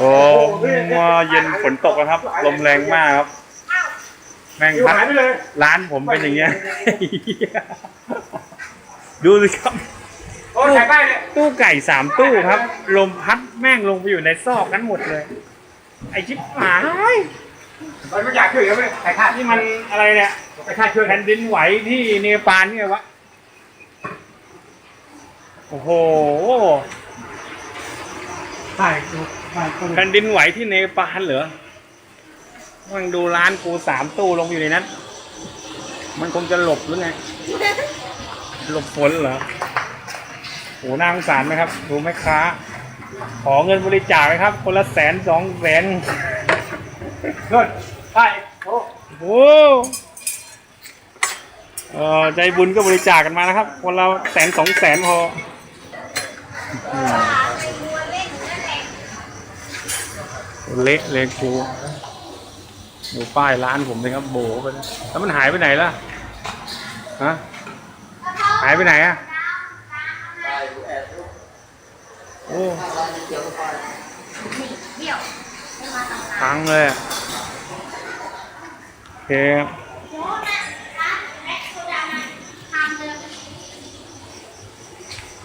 โอ้มาเย็นฝนตกแล้วครับ ลมแรงมากครับ แม่งอยู่พัดหายไปเลยร้านผมเป็นอย่างเงี้ย ดูสิครับโอ้ยถ่ายป้ายเนี่ยตู้ไก่สามตู้ครับ ลมพัดแม่งลงไปอยู่ในซอกนั้นหมดเลย ไอชิบหายมันไม่อยากช่วยเขาเลยถ่ายค่านี่มันอะไรเนี่ยไปค่าช่วยแผ่นดินไหวที่เนปาลเนี่ยวะ โอ้โห ถ่ายดูถ่ายคนแผ่นดินไหวที่เนปาลเหรอมันดูร้านกูสามตู้ลงอยู่ในนั้น มันคงจะหลบหรือไง หลบฝนเหรอโหน่าสงสารไหมครับ ดูแม่ค้า ขอเงินบริจาคไหมครับ คนละแสนสองแสนเงินถ่ายโอ้โอ้เออใจบุญก็บริจาคกันมานะครับ คนละแสนสองแสนพออื เละเลยครูดูป้ายร้านผมเลยครับโบไปแล้วมันหายไปไหนล่ะฮะหายไปไหนอะโอ้พังเลยโอเค